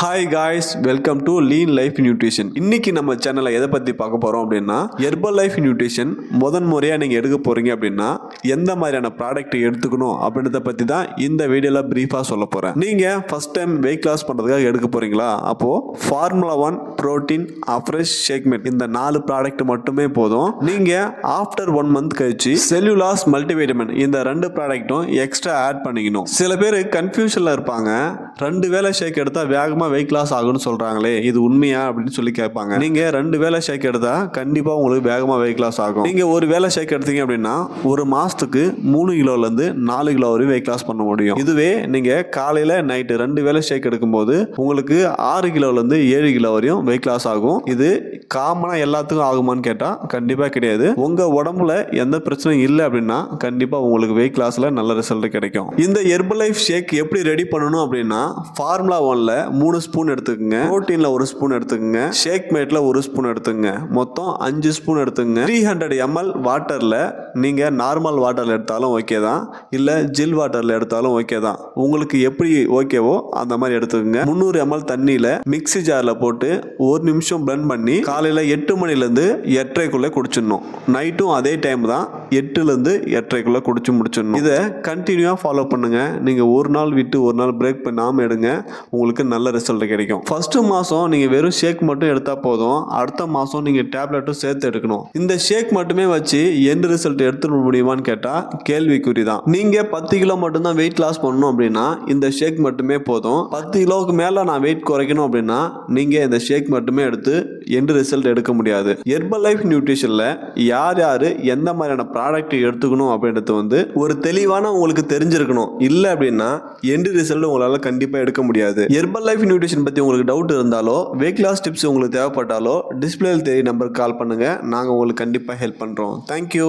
Hi guys welcome to Lean Life Nutrition இன்னைக்கு நம்ம சேனலில் எதை பற்றி பார்க்க போகிறோம் அப்படின்னா ஹெர்பல் லைஃப் நியூட்ரிஷன் முதன் முறையாக நீங்கள் எடுக்க போகிறீங்க அப்படின்னா எந்த மாதிரியான ப்ராடக்ட் எடுத்துக்கணும் அப்படின்றத பற்றி தான் இந்த வீடியோவில் ப்ரீஃபாக சொல்ல போகிறேன் நீங்கள் ஃபஸ்ட் டைம் வெயிட் லாஸ் பண்ணுறதுக்காக எடுக்க போகிறீங்களா அப்போது formula one protein Afresh shake mate இந்த நாலு ப்ராடக்ட் மட்டுமே போதும். நீங்கள் ஆஃப்டர் ஒன் மந்த் கழிச்சு செல்லுலாஸ் மல்டிவைட்டமின் இந்த ரெண்டு ப்ராடக்ட்டும் எக்ஸ்ட்ரா ஆட் பண்ணிக்கணும். சில பேர் கன்ஃபியூஷனில் இருப்பாங்க. ரெண்டு வேளை ஷேக் எடுத்தா வேகமா வெயிட் லாஸ் ஆகும்னு சொல்றாங்களே இது உண்மையா அப்படின்னு சொல்லி கேட்பாங்க. நீங்க ரெண்டு வேளை ஷேக் எடுத்தா கண்டிப்பா உங்களுக்கு வேகமா வெயிட் லாஸ் ஆகும். நீங்க ஒரு வேலை ஷேக் எடுத்தீங்க அப்படின்னா ஒரு மாசத்துக்கு மூணு கிலோல இருந்து நாலு கிலோ வரையும் வெயிட் லாஸ் பண்ண முடியும். இதுவே நீங்க காலையில நைட்டு ரெண்டு வேளை ஷேக் எடுக்கும்போது உங்களுக்கு ஆறு கிலோல இருந்து ஏழு கிலோ வரையும் வெயிட் லாஸ் ஆகும். இது காமனாக எல்லாத்துக்கும் ஆகுமான்னு கேட்டால் கண்டிப்பாக கிடையாது. உங்கள் உடம்புல எந்த பிரச்சனையும் இல்லை அப்படின்னா கண்டிப்பாக உங்களுக்கு வெயிட் லாஸ்ல நல்ல ரிசல்ட் கிடைக்கும். இந்த ஹெர்பல் லைஃப் ஷேக் எப்படி ரெடி பண்ணணும் அப்படின்னா ஃபார்முலா ஒன்ல மூணு ஸ்பூன் எடுத்துக்கோங்க. ப்ரோட்டீனில் ஒரு ஸ்பூன் எடுத்துக்கோங்க. ஷேக் மேட்டில் ஒரு ஸ்பூன் எடுத்துங்க மொத்தம் அஞ்சு ஸ்பூன் எடுத்துக்கோங்க. த்ரீ ஹண்ட்ரட் எம்எல் வாட்டரில் நீங்கள் நார்மல் வாட்டரில் எடுத்தாலும் ஓகே தான். இல்லை ஜில் வாட்டரில் எடுத்தாலும் ஓகே தான். உங்களுக்கு எப்படி ஓகேவோ அந்த மாதிரி எடுத்துக்கோங்க. முந்நூறு எம்எல் தண்ணியில் மிக்ஸி ஜாரில் போட்டு ஒரு நிமிஷம் பிளண்ட் பண்ணி காலையில் எட்டு மணிலேருந்து எட்டரைக்குள்ளே குடிச்சிடணும். நைட்டும் அதே டைம் தான். எட்டுலேருந்து எட்டரைக்குள்ளே குடிச்சு முடிச்சிடணும். இதை கண்டினியூவாக ஃபாலோ பண்ணுங்கள் நீங்கள் ஒரு நாள் விட்டு ஒரு நாள் பிரேக் பண்ணாமல் எடுங்க. உங்களுக்கு நல்ல ரிசல்ட் கிடைக்கும். ஃபஸ்ட்டு மாதம் நீங்கள் வெறும் ஷேக் மட்டும் எடுத்தால் போதும். அடுத்த மாதம் நீங்கள் டேப்லெட்டும் சேர்த்து எடுக்கணும். இந்த ஷேக் மட்டுமே வச்சு எந்த ரிசல்ட் எடுத்துட முடியுமான்னு கேட்டால் கேள்விக்குறி தான் நீங்கள் பத்து கிலோ மட்டும்தான் வெயிட் லாஸ் பண்ணணும் அப்படின்னா இந்த ஷேக் மட்டுமே போதும். பத்து கிலோவுக்கு மேலே நான் வெயிட் குறைக்கணும் அப்படின்னா நீங்கள் இந்த ஷேக் மட்டுமே எடுத்து எந்த ரிசல்ட் எடுக்க முடியாது. ஹெர்பல் லைஃப் நியூட்ரிஷனில் யார் யார் எந்த மாதிரியான ப்ராடக்ட் எடுத்துக்கணும் அப்படின்றது வந்து ஒரு தெளிவான உங்களுக்கு தெரிஞ்சிருக்கணும். இல்லை அப்படின்னா எண்டு ரிசல்ட் உங்களால் கண்டிப்பாக எடுக்க முடியாது. ஹெர்பல் லைஃப் நியூட்ரிஷன் பற்றி உங்களுக்கு டவுட் இருந்தாலோ வெயிட் லாஸ் டிப்ஸ் உங்களுக்கு தேவைப்பட்டாலோ டிஸ்பிளேல தெரிய நம்பருக்கு கால் பண்ணுங்கள் நாங்கள் உங்களுக்கு கண்டிப்பாக ஹெல்ப் பண்ணுறோம் தேங்க்யூ